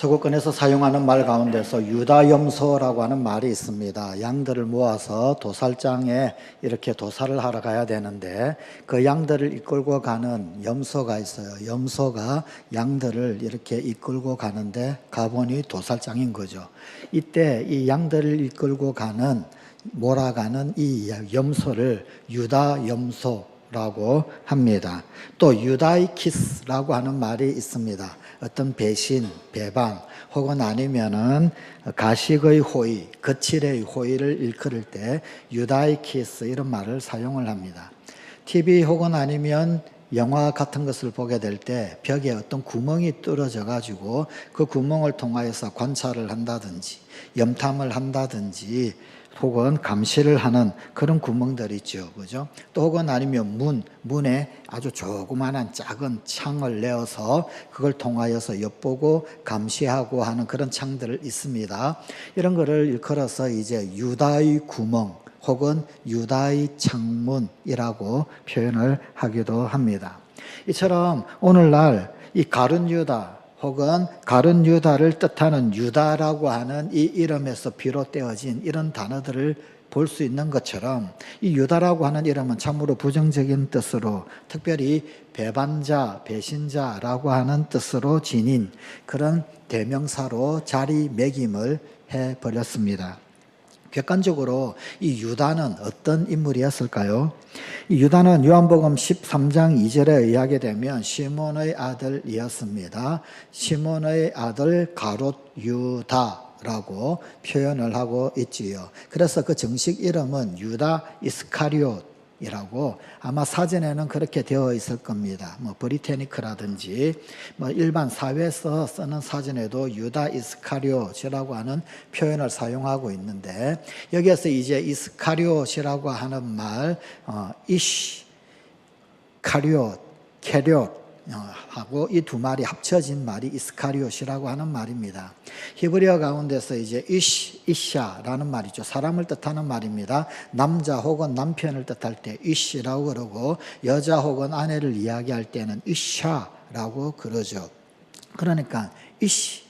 서구권에서 사용하는 말 가운데서 유다염소라고 하는 말이 있습니다. 양들을 모아서 도살장에 이렇게 도살을 하러 가야 되는데 그 양들을 이끌고 가는 염소가 있어요. 염소가 양들을 이렇게 이끌고 가는데 가보니 도살장인 거죠. 이때 이 양들을 이끌고 가는 몰아가는 이 염소를 유다염소 라고 합니다. 또 유다이키스라고 하는 말이 있습니다. 어떤 배신, 배방 혹은 아니면은 가식의 호의, 거칠의 호의를 일컬을 때 유다이키스 이런 말을 사용을 합니다. TV 혹은 아니면 영화 같은 것을 보게 될 때 벽에 어떤 구멍이 뚫어져 가지고 그 구멍을 통하여서 관찰을 한다든지 염탐을 한다든지 혹은 감시를 하는 그런 구멍들이 있죠. 그죠? 또 혹은 아니면 문, 문에 아주 조그마한 작은 창을 내어서 그걸 통하여서 엿보고 감시하고 하는 그런 창들을 있습니다. 이런 거를 일컬어서 이제 유다의 구멍 혹은 유다의 창문이라고 표현을 하기도 합니다. 이처럼 오늘날 이 가룟 유다 혹은 가룟 유다를 뜻하는 유다라고 하는 이 이름에서 비롯되어진 이런 단어들을 볼 수 있는 것처럼 이 유다라고 하는 이름은 참으로 부정적인 뜻으로 특별히 배반자, 배신자라고 하는 뜻으로 지닌 그런 대명사로 자리매김을 해 버렸습니다. 객관적으로 이 유다는 어떤 인물이었을까요? 이 유다는 요한복음 13장 2절에 의하게 되면 시몬의 아들이었습니다. 시몬의 아들 가롯 유다 라고 표현을 하고 있지요. 그래서 그 정식 이름은 유다 이스카리옷 이라고 아마 사전에는 그렇게 되어 있을 겁니다. 뭐 브리테니크라든지 뭐 일반 사회에서 쓰는 사전에도 유다 이스카리옷이라고 하는 표현을 사용하고 있는데 여기에서 이제 이스카리옷이라고 하는 말 어, 이시 카리옷 캐리옷 어, 하고 이 두 말이 합쳐진 말이 이스카리옷이라고 하는 말입니다. 히브리어 가운데서 이제 이시, 이샤라는 말이죠. 사람을 뜻하는 말입니다. 남자 혹은 남편을 뜻할 때 이시라고 그러고 여자 혹은 아내를 이야기할 때는 이샤라고 그러죠. 그러니까 이시,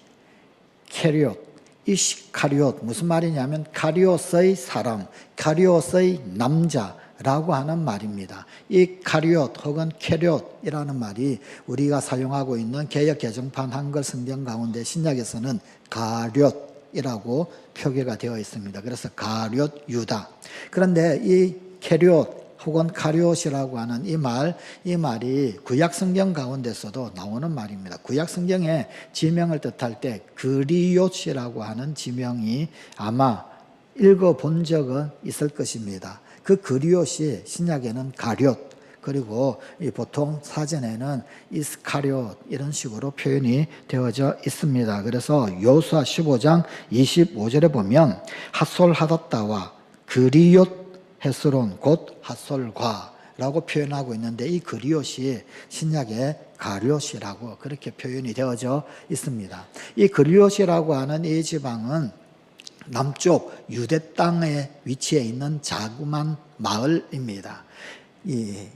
캐리옷, 이시 카리옷 무슨 말이냐면 카리옷의 사람, 카리옷의 남자 라고 하는 말입니다. 이 카리옷 혹은 캐리옷이라는 말이 우리가 사용하고 있는 개역 개정판 한글 성경 가운데 신약에서는 가룟이라고 표기가 되어 있습니다. 그래서 가룟 유다. 그런데 이 캐리옷 혹은 카리옷이라고 하는 이 말, 이 말이 구약 성경 가운데서도 나오는 말입니다. 구약 성경에 지명을 뜻할 때 그리옷이라고 하는 지명이 아마 읽어본 적은 있을 것입니다. 그 그리옷이 신약에는 가룟 그리고 보통 사전에는 이스카리옷 이런 식으로 표현이 되어져 있습니다. 그래서 요수아 15장 25절에 보면 핫솔 하닷다와 그리옷 헤스론 곧 핫솔과 라고 표현하고 있는데 이 그리옷이 신약의 가룟이라고 그렇게 표현이 되어져 있습니다. 이 그리옷이라고 하는 이 지방은 남쪽 유대 땅에 위치해 있는 자그만 마을입니다. 이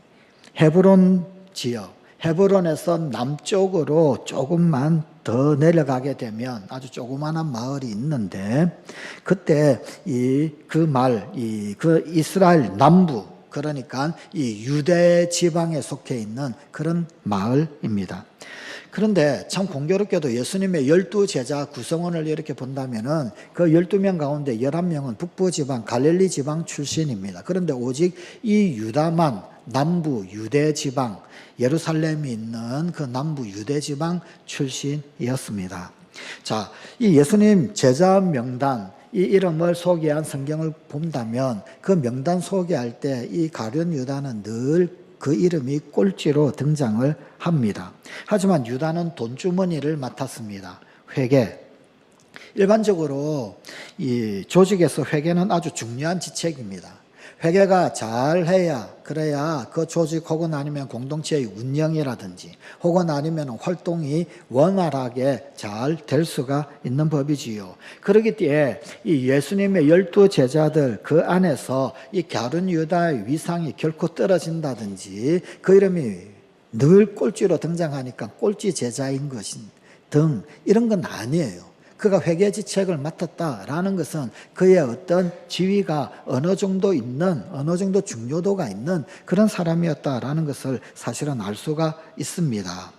헤브론 지역, 헤브론에서 남쪽으로 조금만 더 내려가게 되면 아주 조그마한 마을이 있는데 그때 이 그 말, 이 그 이스라엘 남부 그러니까 이 유대 지방에 속해 있는 그런 마을입니다. 그런데 참 공교롭게도 예수님의 열두 제자 구성원을 이렇게 본다면은 그 열두 명 가운데 열한 명은 북부 지방 갈릴리 지방 출신입니다. 그런데 오직 이 유다만 남부 유대 지방 예루살렘이 있는 그 남부 유대 지방 출신이었습니다. 자, 이 예수님 제자 명단 이 이름을 소개한 성경을 본다면 그 명단 소개할 때 이 가룟 유다는 늘 그 이름이 꼴찌로 등장을 합니다. 하지만 유다는 돈주머니를 맡았습니다. 회계. 일반적으로 이 조직에서 회계는 아주 중요한 지책입니다. 회계가 잘 해야 그래야 그 조직 혹은 아니면 공동체의 운영이라든지 혹은 아니면 활동이 원활하게 잘 될 수가 있는 법이지요. 그러기 때에 이 예수님의 열두 제자들 그 안에서 이 갸른 유다의 위상이 결코 떨어진다든지 그 이름이 늘 꼴찌로 등장하니까 꼴찌 제자인 것인 등 이런 건 아니에요. 그가 회계지책을 맡았다라는 것은 그의 어떤 지위가 어느 정도 있는 어느 정도 중요도가 있는 그런 사람이었다라는 것을 사실은 알 수가 있습니다.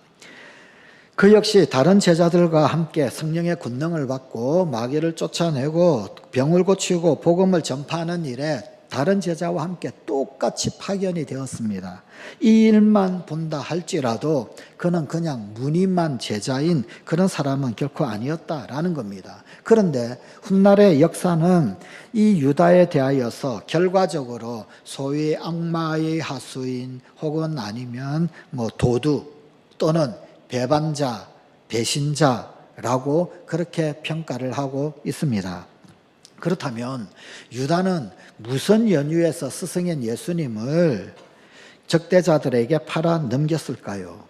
그 역시 다른 제자들과 함께 성령의 권능을 받고 마귀를 쫓아내고 병을 고치고 복음을 전파하는 일에 다른 제자와 함께 똑같이 파견이 되었습니다. 이 일만 본다 할지라도 그는 그냥 무늬만 제자인 그런 사람은 결코 아니었다라는 겁니다. 그런데 훗날의 역사는 이 유다에 대하여서 결과적으로 소위 악마의 하수인 혹은 아니면 뭐 도두 또는 배반자, 배신자라고 그렇게 평가를 하고 있습니다. 그렇다면 유다는 무슨 연유에서 스승인 예수님을 적대자들에게 팔아 넘겼을까요?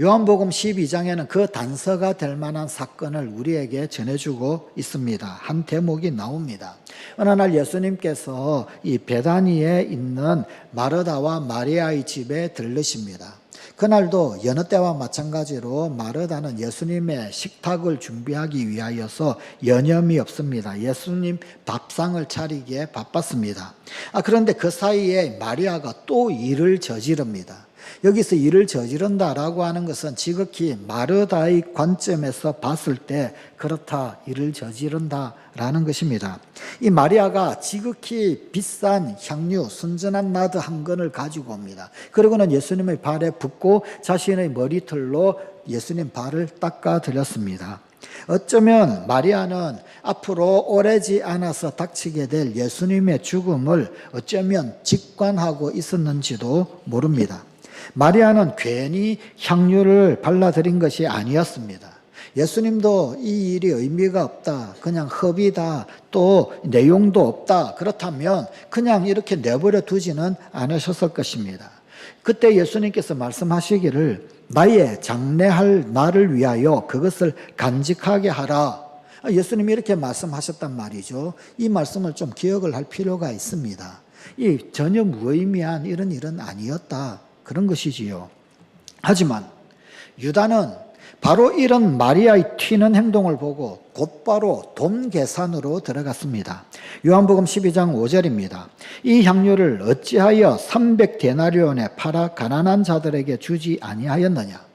요한복음 12장에는 그 단서가 될 만한 사건을 우리에게 전해주고 있습니다. 한 대목이 나옵니다. 어느 날 예수님께서 이 베다니에 있는 마르다와 마리아의 집에 들르십니다. 그날도 여느 때와 마찬가지로 마르다는 예수님의 식탁을 준비하기 위하여서 여념이 없습니다. 예수님 밥상을 차리기에 바빴습니다. 아, 그런데 그 사이에 마리아가 또 일을 저지릅니다. 여기서 일을 저지른다라고 하는 것은 지극히 마르다의 관점에서 봤을 때 그렇다 일을 저지른다 라는 것입니다. 이 마리아가 지극히 비싼 향유 순전한 나드 한 건을 가지고 옵니다. 그리고는 예수님의 발에 붓고 자신의 머리털로 예수님 발을 닦아 드렸습니다. 어쩌면 마리아는 앞으로 오래지 않아서 닥치게 될 예수님의 죽음을 어쩌면 직관하고 있었는지도 모릅니다. 마리아는 괜히 향유를 발라드린 것이 아니었습니다. 예수님도 이 일이 의미가 없다. 그냥 허비다. 또 내용도 없다. 그렇다면 그냥 이렇게 내버려 두지는 않으셨을 것입니다. 그때 예수님께서 말씀하시기를 나의 장래할 나를 위하여 그것을 간직하게 하라. 예수님이 이렇게 말씀하셨단 말이죠. 이 말씀을 좀 기억을 할 필요가 있습니다. 이 전혀 무의미한 이런 일은 아니었다. 그런 것이지요. 하지만 유다는 바로 이런 마리아의 튀는 행동을 보고 곧바로 돈 계산으로 들어갔습니다. 요한복음 12장 5절입니다. 이 향료를 어찌하여 300데나리온에 팔아 가난한 자들에게 주지 아니하였느냐?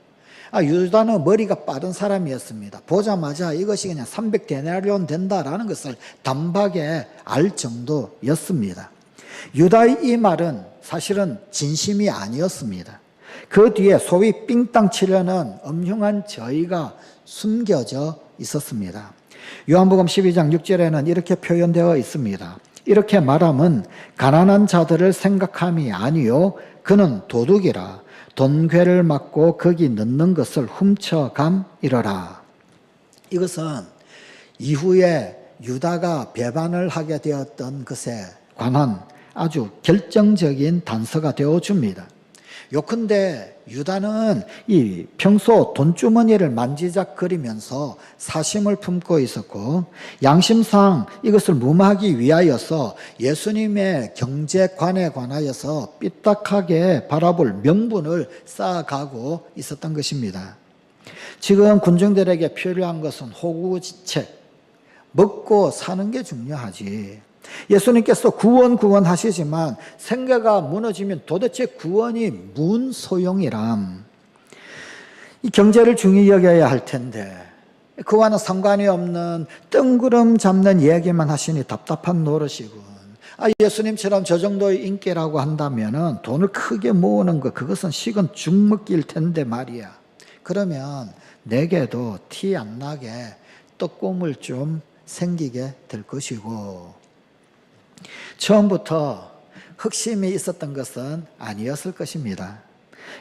아, 유다는 머리가 빠른 사람이었습니다. 보자마자 이것이 그냥 300데나리온 된다라는 것을 단박에 알 정도였습니다. 유다의 이 말은 사실은 진심이 아니었습니다. 그 뒤에 소위 삥땅 치려는 엄흉한 저희가 숨겨져 있었습니다. 요한복음 12장 6절에는 이렇게 표현되어 있습니다. 이렇게 말함은 가난한 자들을 생각함이 아니요 그는 도둑이라 돈괴를 맞고 거기 넣는 것을 훔쳐감이러라. 이것은 이후에 유다가 배반을 하게 되었던 것에 관한 아주 결정적인 단서가 되어 줍니다. 요컨대 유다는 이 평소 돈주머니를 만지작거리면서 사심을 품고 있었고 양심상 이것을 무마하기 위하여서 예수님의 경제관에 관하여서 삐딱하게 바라볼 명분을 쌓아가고 있었던 것입니다. 지금 군중들에게 필요한 것은 호구지책, 먹고 사는 게 중요하지. 예수님께서 구원 구원 하시지만 생계가 무너지면 도대체 구원이 문 소용이람. 이 경제를 중히 여겨야 할 텐데 그와는 상관이 없는 뜬구름 잡는 이야기만 하시니 답답한 노릇이군. 아, 예수님처럼 저 정도의 인기라고 한다면은 돈을 크게 모으는 것, 그것은 식은 죽먹기일 텐데 말이야. 그러면 내게도 티 안 나게 또 꿈을 좀 생기게 될 것이고, 처음부터 흑심이 있었던 것은 아니었을 것입니다.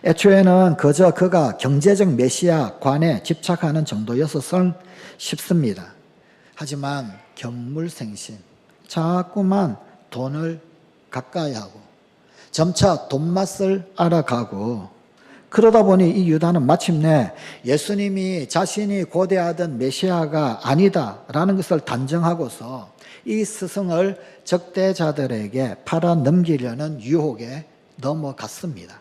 애초에는 그저 그가 경제적 메시아 관에 집착하는 정도였었을 싶습니다. 하지만 견물생심, 자꾸만 돈을 가까이 하고 점차 돈맛을 알아가고 그러다 보니 이 유다는 마침내 예수님이 자신이 고대하던 메시아가 아니다라는 것을 단정하고서 이 스승을 적대자들에게 팔아 넘기려는 유혹에 넘어갔습니다.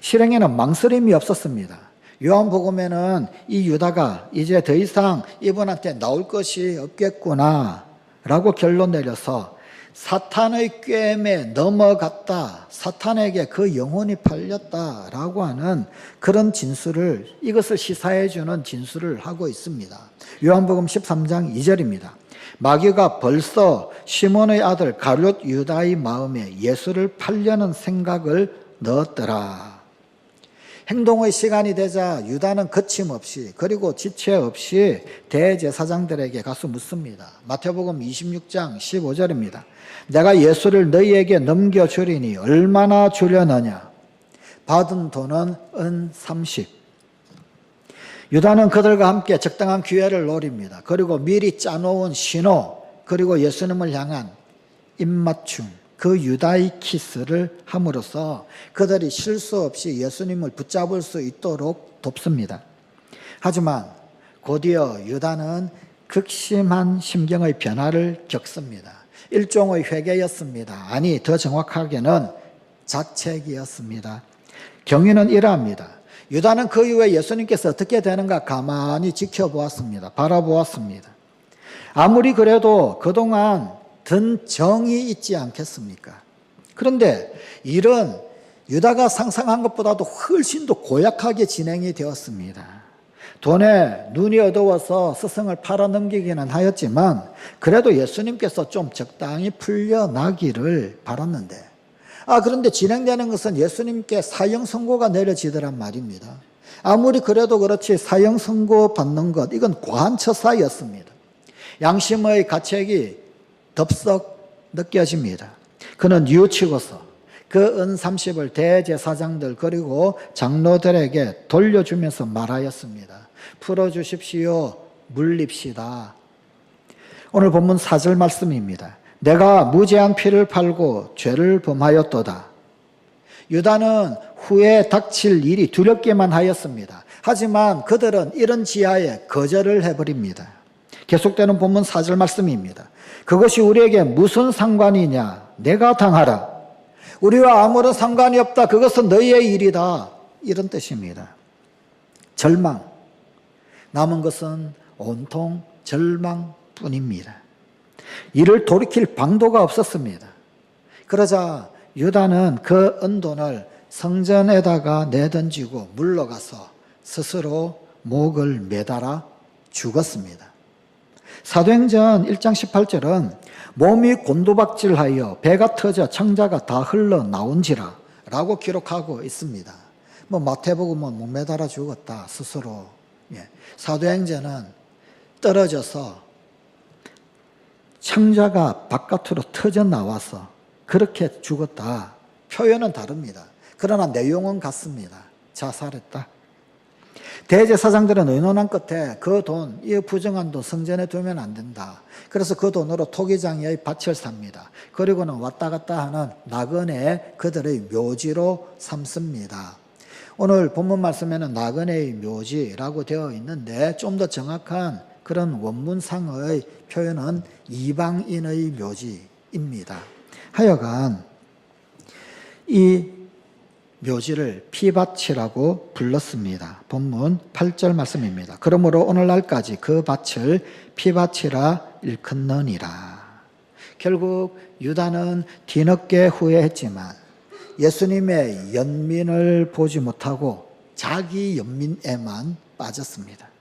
실행에는 망설임이 없었습니다. 요한복음에는 이 유다가 이제 더 이상 이분한테 나올 것이 없겠구나 라고 결론 내려서 사탄의 꿰매 넘어갔다. 사탄에게 그 영혼이 팔렸다. 라고 하는 그런 진술을, 이것을 시사해 주는 진술을 하고 있습니다. 요한복음 13장 2절입니다. 마귀가 벌써 시몬의 아들 가룟 유다의 마음에 예수를 팔려는 생각을 넣었더라. 행동의 시간이 되자 유다는 거침없이 그리고 지체 없이 대제사장들에게 가서 묻습니다. 마태복음 26장 15절입니다. 내가 예수를 너희에게 넘겨 주리니 얼마나 주려느냐? 받은 돈은 은 30. 유다는 그들과 함께 적당한 기회를 노립니다. 그리고 미리 짜놓은 신호, 그리고 예수님을 향한 입맞춤, 그 유다의 키스를 함으로써 그들이 실수 없이 예수님을 붙잡을 수 있도록 돕습니다. 하지만 곧이어 유다는 극심한 심경의 변화를 겪습니다. 일종의 회개였습니다. 아니, 더 정확하게는 자책이었습니다. 경위는 이러합니다. 유다는 그 이후에 예수님께서 어떻게 되는가 가만히 지켜보았습니다. 바라보았습니다. 아무리 그래도 그동안 든 정이 있지 않겠습니까? 그런데 이런 유다가 상상한 것보다도 훨씬 더 고약하게 진행이 되었습니다. 돈에 눈이 어두워서 스승을 팔아넘기기는 하였지만 그래도 예수님께서 좀 적당히 풀려나기를 바랐는데 아 그런데 진행되는 것은 예수님께 사형 선고가 내려지더란 말입니다. 아무리 그래도 그렇지 사형 선고 받는 것 이건 과한 처사였습니다. 양심의 가책이 덥석 느껴집니다. 그는 뉘우치고서 그 은 30을 대제사장들 그리고 장로들에게 돌려주면서 말하였습니다. 풀어주십시오. 물립시다. 오늘 본문 4절 말씀입니다. 내가 무죄한 피를 팔고 죄를 범하였도다. 유다는 후에 닥칠 일이 두렵게만 하였습니다. 하지만 그들은 이런 지하에 거절을 해버립니다. 계속되는 본문 4절 말씀입니다. 그것이 우리에게 무슨 상관이냐? 내가 당하라. 우리와 아무런 상관이 없다. 그것은 너희의 일이다. 이런 뜻입니다. 절망. 남은 것은 온통 절망뿐입니다. 이를 돌이킬 방도가 없었습니다. 그러자 유다는 그 은돈을 성전에다가 내던지고 물러가서 스스로 목을 매달아 죽었습니다. 사도행전 1장 18절은 몸이 곤두박질하여 배가 터져 청자가 다 흘러나온지라 라고 기록하고 있습니다. 뭐 마태복음은 못 매달아 죽었다 스스로. 예. 사도행전은 떨어져서 청자가 바깥으로 터져 나와서 그렇게 죽었다. 표현은 다릅니다. 그러나 내용은 같습니다. 자살했다. 대제사장들은 의논한 끝에 그 돈, 이 부정한 돈 성전에 두면 안 된다. 그래서 그 돈으로 토기장의 밭을 삽니다. 그리고는 왔다 갔다 하는 나그네 그들의 묘지로 삼습니다. 오늘 본문 말씀에는 나그네의 묘지라고 되어 있는데 좀 더 정확한 그런 원문상의 표현은 이방인의 묘지입니다. 하여간 이 묘지를 피밭이라고 불렀습니다. 본문 8절 말씀입니다. 그러므로 오늘날까지 그 밭을 피밭이라 일컫느니라. 결국 유다는 뒤늦게 후회했지만 예수님의 연민을 보지 못하고 자기 연민에만 빠졌습니다.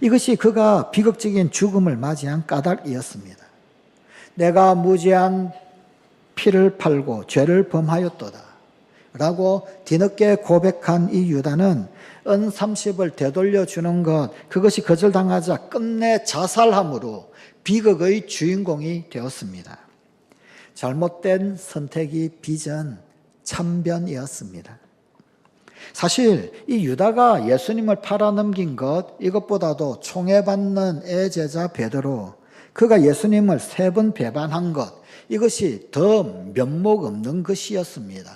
이것이 그가 비극적인 죽음을 맞이한 까닭이었습니다. 내가 무지한 피를 팔고 죄를 범하였도다. 라고 뒤늦게 고백한 이 유다는 은 30을 되돌려 주는 것, 그것이 거절당하자 끝내 자살함으로 비극의 주인공이 되었습니다. 잘못된 선택이 빚은 참변이었습니다. 사실 이 유다가 예수님을 팔아넘긴 것 이것보다도 총애받는 애제자 베드로 그가 예수님을 세 번 배반한 것 이것이 더 면목 없는 것이었습니다.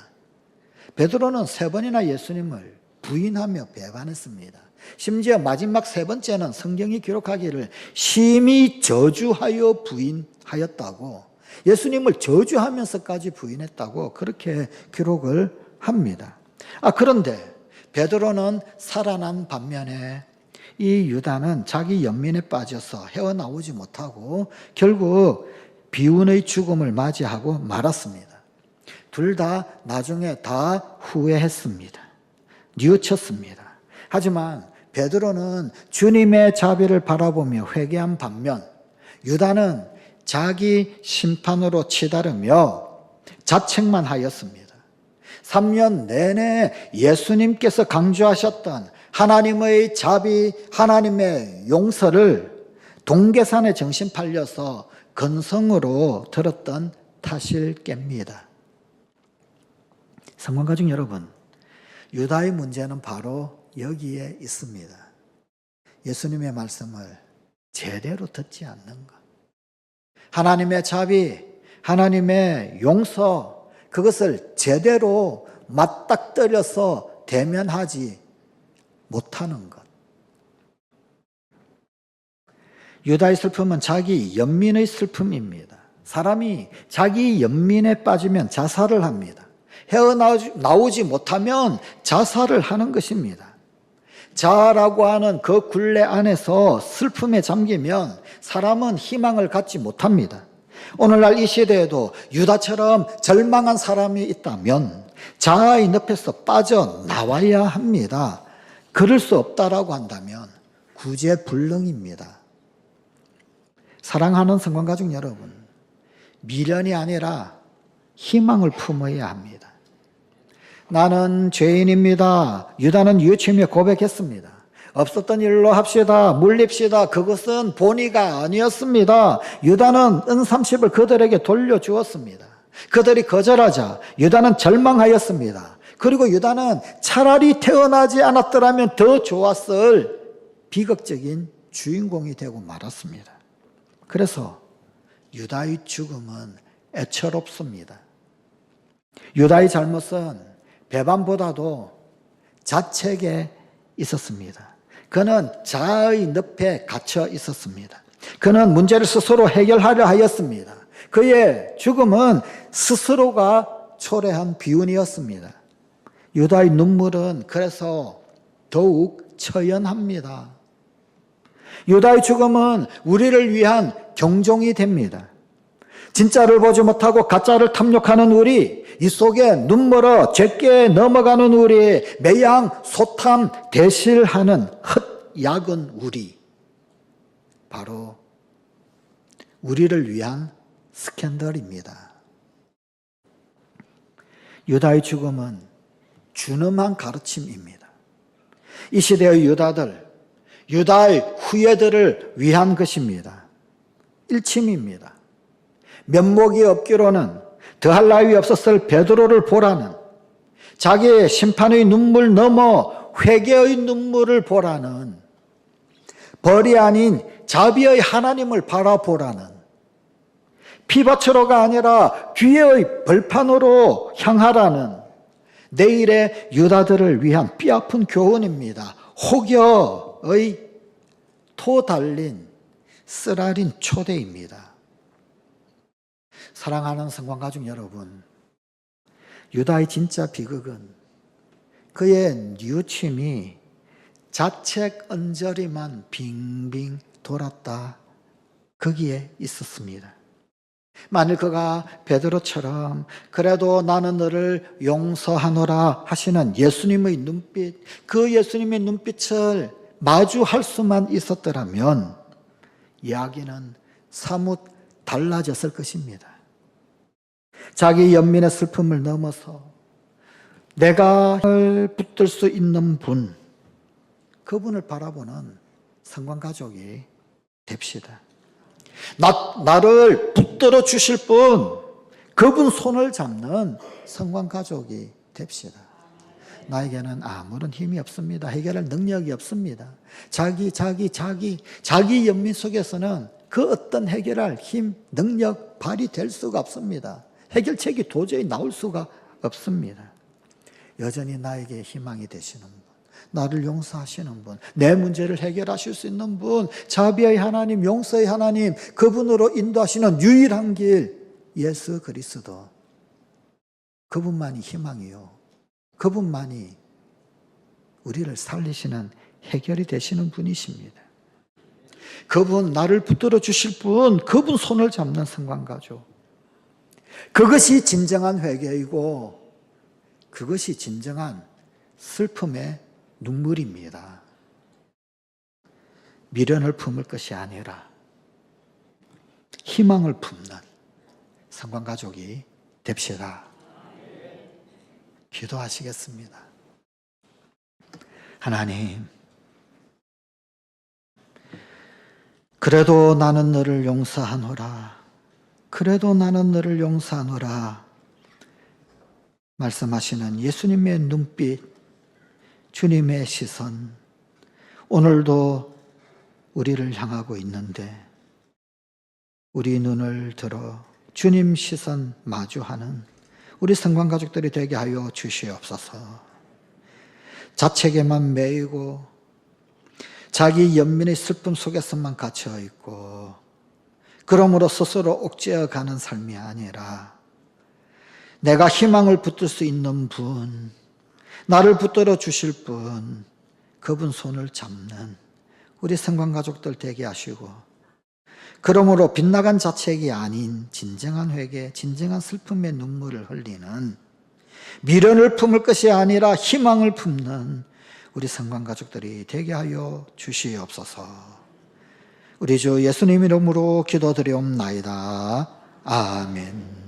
베드로는 세 번이나 예수님을 부인하며 배반했습니다. 심지어 마지막 세 번째는 성경이 기록하기를 심히 저주하여 부인하였다고 예수님을 저주하면서까지 부인했다고 그렇게 기록을 합니다. 아, 그런데 베드로는 살아난 반면에 이 유다는 자기 연민에 빠져서 헤어나오지 못하고 결국 비운의 죽음을 맞이하고 말았습니다. 둘 다 나중에 다 후회했습니다. 뉘우쳤습니다. 하지만 베드로는 주님의 자비를 바라보며 회개한 반면 유다는 자기 심판으로 치달으며 자책만 하였습니다. 3년 내내 예수님께서 강조하셨던 하나님의 자비, 하나님의 용서를 동계산에 정신 팔려서 근성으로 들었던 탓일 깹니다. 성관가족 여러분, 유다의 문제는 바로 여기에 있습니다. 예수님의 말씀을 제대로 듣지 않는 것. 하나님의 자비, 하나님의 용서, 그것을 제대로 맞닥뜨려서 대면하지 못하는 것. 유다의 슬픔은 자기 연민의 슬픔입니다. 사람이 자기 연민에 빠지면 자살을 합니다. 헤어나오지 못하면 자살을 하는 것입니다. 자라고 하는 그 굴레 안에서 슬픔에 잠기면 사람은 희망을 갖지 못합니다. 오늘날 이 시대에도 유다처럼 절망한 사람이 있다면 자아의 늪에서 빠져나와야 합니다. 그럴 수 없다라고 한다면 구제불능입니다. 사랑하는 성관가족 여러분, 미련이 아니라 희망을 품어야 합니다. 나는 죄인입니다. 유다는 유치며 고백했습니다. 없었던 일로 합시다. 물립시다. 그것은 본의가 아니었습니다. 유다는 은 30을 그들에게 돌려주었습니다. 그들이 거절하자 유다는 절망하였습니다. 그리고 유다는 차라리 태어나지 않았더라면 더 좋았을 비극적인 주인공이 되고 말았습니다. 그래서 유다의 죽음은 애처롭습니다. 유다의 잘못은 배반보다도 자책에 있었습니다. 그는 자아의 늪에 갇혀 있었습니다. 그는 문제를 스스로 해결하려 하였습니다. 그의 죽음은 스스로가 초래한 비운이었습니다. 유다의 눈물은 그래서 더욱 처연합니다. 유다의 죽음은 우리를 위한 경종이 됩니다. 진짜를 보지 못하고 가짜를 탐욕하는 우리, 이 속에 눈멀어 제게 넘어가는 우리, 매양 소탐 대실하는 헛약은 우리. 바로 우리를 위한 스캔들입니다. 유다의 죽음은 준엄한 가르침입니다. 이 시대의 유다들, 유다의 후예들을 위한 것입니다. 일침입니다. 면목이 없기로는 더할 나위 없었을 베드로를 보라는 자기의 심판의 눈물 넘어 회개의 눈물을 보라는 벌이 아닌 자비의 하나님을 바라보라는 피밭으로가 아니라 귀의 벌판으로 향하라는 내일의 유다들을 위한 뼈아픈 교훈입니다. 혹여의 토 달린 쓰라린 초대입니다. 사랑하는 성광가족 여러분, 유다의 진짜 비극은 그의 뉘우침이 자책 언저리만 빙빙 돌았다. 거기에 있었습니다. 만일 그가 베드로처럼 그래도 나는 너를 용서하노라 하시는 예수님의 눈빛, 그 예수님의 눈빛을 마주할 수만 있었더라면 이야기는 사뭇 달라졌을 것입니다. 자기 연민의 슬픔을 넘어서 내가 붙들 수 있는 분, 그분을 바라보는 성관 가족이 됩시다. 나, 나를 붙들어 주실 분, 그분 손을 잡는 성관 가족이 됩시다. 나에게는 아무런 힘이 없습니다. 해결할 능력이 없습니다. 자기, 자기, 자기, 자기 연민 속에서는 그 어떤 해결할 힘, 능력 발휘 될 수가 없습니다. 해결책이 도저히 나올 수가 없습니다. 여전히 나에게 희망이 되시는 분, 나를 용서하시는 분, 내 문제를 해결하실 수 있는 분, 자비의 하나님, 용서의 하나님, 그분으로 인도하시는 유일한 길, 예수 그리스도. 그분만이 희망이요. 그분만이 우리를 살리시는 해결이 되시는 분이십니다. 그분 나를 붙들어 주실 분, 그분 손을 잡는 성관가족. 그것이 진정한 회개이고 그것이 진정한 슬픔의 눈물입니다. 미련을 품을 것이 아니라 희망을 품는 성관가족이 됩시다. 기도하시겠습니다. 하나님, 그래도 나는 너를 용서하노라. 그래도 나는 너를 용서하노라. 말씀하시는 예수님의 눈빛, 주님의 시선, 오늘도 우리를 향하고 있는데, 우리 눈을 들어 주님 시선 마주하는 우리 성관 가족들이 되게 하여 주시옵소서. 자책에만 매이고 자기 연민의 슬픔 속에서만 갇혀 있고 그러므로 스스로 옥죄어 가는 삶이 아니라 내가 희망을 붙들 수 있는 분, 나를 붙들어 주실 분, 그분 손을 잡는 우리 성관 가족들 되게 하시고 그러므로 빗나간 자책이 아닌 진정한 회개, 진정한 슬픔의 눈물을 흘리는 미련을 품을 것이 아니라 희망을 품는 우리 성관 가족들이 되게 하여 주시옵소서. 우리 주 예수님 이름으로 기도드리옵나이다. 아멘.